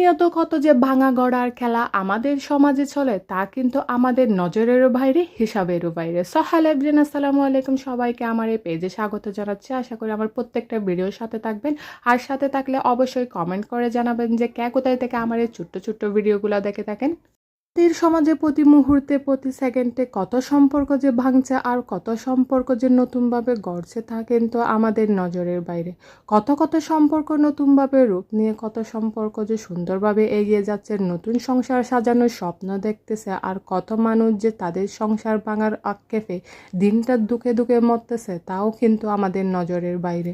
প্রতিনিয়ত কত যে ভাঙা গড়ার খেলা আমাদের সমাজে চলে, তা কিন্তু আমাদের নজরেরও বাইরে, হিসাবেরও বাইরে। সহাল এভরিন আসসালামু আলাইকুম সবাইকে আমার এই পেজে স্বাগত জানাচ্ছি। আশা করি আমার প্রত্যেকটা ভিডিওর সাথে থাকবেন। আর সাথে থাকলে অবশ্যই কমেন্ট করে জানাবেন যে কে কোথায় থেকে আমার এই ছোট্ট ছোট্ট ভিডিওগুলো দেখে থাকেন। আমাদের সমাজে প্রতি মুহূর্তে, প্রতি সেকেন্ডে কত সম্পর্ক যে ভাঙছে আর কত সম্পর্ক যে নতুনভাবে গড়ছে তা কিন্তু আমাদের নজরের বাইরে। কত কত সম্পর্ক নতুনভাবে রূপ নিয়ে, কত সম্পর্ক যে সুন্দরভাবে এগিয়ে যাচ্ছে, নতুন সংসার সাজানোর স্বপ্ন দেখতেছে আর কত মানুষ যে তাদের সংসার ভাঙার আক্ষেপে দিনটা দুঃখে দুঃখে মরতেছে, তাও কিন্তু আমাদের নজরের বাইরে।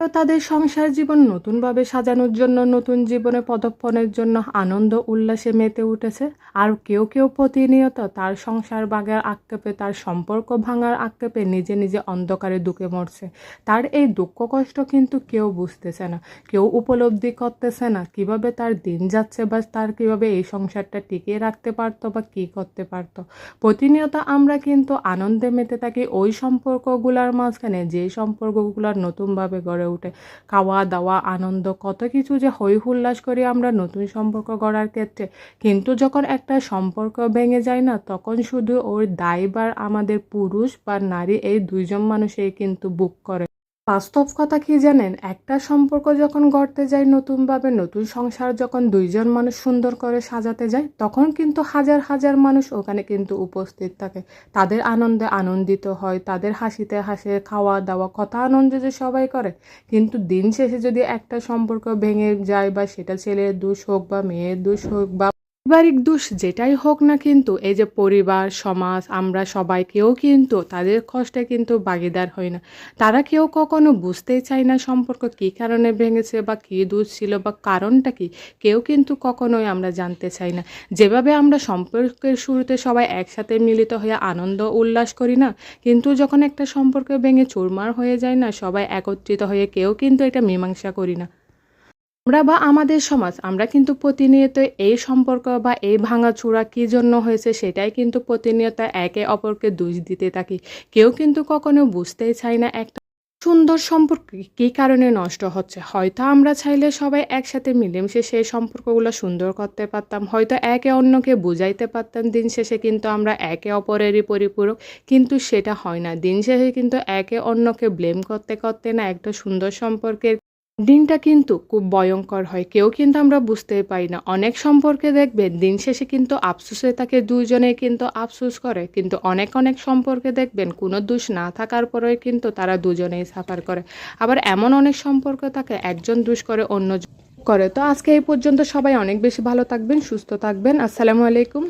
তাদের সংসার জীবন নতুনভাবে সাজানোর জন্য, নতুন জীবনে পদক্ষণের জন্য আনন্দ, উল্লাসে মেতে উঠেছে। আর কেউ কেউ প্রতিনিয়ত তার সংসার ভাঙার আক্ষেপে, তার সম্পর্ক ভাঙার আক্ষেপে নিজে নিজে অন্ধকারে দুঃখে মরছে। তার এই দুঃখ কষ্ট কিন্তু কেউ বুঝতেছে না, কেউ উপলব্ধি করতেছে না, কীভাবে তার দিন যাচ্ছে বা তার কীভাবে এই সংসারটা টিকিয়ে রাখতে পারতো বা কী করতে পারতো। প্রতিনিয়ত আমরা কিন্তু আনন্দে মেতে থাকি ওই সম্পর্কগুলোর মাঝখানে যে সম্পর্কগুলোর নতুনভাবে গড়ে উঠে খাওয়া, দাওয়া, আনন্দ, কত কিছু যে হই হুল্লাস করি আমরা নতুন সম্পর্ক গড়ার ক্ষেত্রে। কিন্তু যখন একটা সম্পর্ক ভেঙে যায় না, তখন শুধু ওর দায়বার আমাদের পুরুষ বা নারী এই দুইজন মানুষই কিন্তু বুক করে। বাস্তব কথা কি জানেন? একটা সম্পর্ক যখন গড়তে যায়, নতুনভাবে নতুন সংসার যখন দুইজন মানুষ সুন্দর করে সাজাতে যায়, তখন কিন্তু হাজার হাজার মানুষ ওখানে কিন্তু উপস্থিত থাকে। তাদের আনন্দে আনন্দিত হয়, তাদের হাসিতে হাসে খাওয়া দাওয়া কথা আনন্দে যে সবাই করে। কিন্তু দিন শেষে যদি একটা সম্পর্ক ভেঙে যায় বা সেটা ছেলের দোষ হোক বা মেয়ের দোষ হোক বা পারিবারিক দোষ যেটাই হোক না কিন্তু, এই যে পরিবার, সমাজ, আমরা সবাই কেউ কিন্তু তাদের কষ্টে কিন্তু ভাগিদার হয় না। তারা কেউ কখনো বুঝতেই চায় না সম্পর্ক কী কারণে ভেঙেছে বা কী দোষ ছিল বা কারণটা কি, কেউ কিন্তু কখনোই আমরা জানতে চাই না। যেভাবে আমরা সম্পর্কের শুরুতে সবাই একসাথে মিলিত হয়ে আনন্দ উল্লাস করি না, কিন্তু যখন একটা সম্পর্ক ভেঙে চুরমার হয়ে যায় না, সবাই একত্রিত হয়ে কেউ কিন্তু এটা মীমাংসা করি না। আমরা বা আমাদের সমাজ, আমরা কিন্তু প্রতিনিয়ত এই সম্পর্ক বা এই ভাঙাচোরা কী জন্য হয়েছে সেটাই কিন্তু প্রতিনিয়ত একে অপরকে দোষ দিতে থাকি। কেউ কিন্তু কখনো বুঝতেই চায় না একটা সুন্দর সম্পর্ক কী কারণে নষ্ট হচ্ছে। হয়তো আমরা চাইলে সবাই একসাথে মিলেমিশে সেই সম্পর্কগুলো সুন্দর করতে পারতাম, হয়তো একে অন্যকে বুঝাইতে পারতাম, দিন শেষে কিন্তু আমরা একে অপরেরই পরিপূরক, কিন্তু সেটা হয় না। দিন শেষে কিন্তু একে অন্যকে ব্লেম করতে করতে না একটা সুন্দর সম্পর্কের দিনটা কিন্তু খুব ভয়ঙ্কর হয়। কেউ কিন্তু আমরা বুঝতেই পারি না। অনেক সম্পর্কে দেখবেন, দিন শেষে কিন্তু আফসোসে থাকে দুজনে কিন্তু আফসোস করে। কিন্তু অনেক অনেক সম্পর্কে দেখবেন, কোনো দোষ না থাকার পরেও কিন্তু তারা দুজনেই সাফার করে। আবার এমন অনেক সম্পর্ক থাকে, একজন দোষ করে অন্য করে। তো আজকে এই পর্যন্ত সবাই অনেক বেশি ভালো থাকবেন, সুস্থ থাকবেন। আসসালামু আলাইকুম।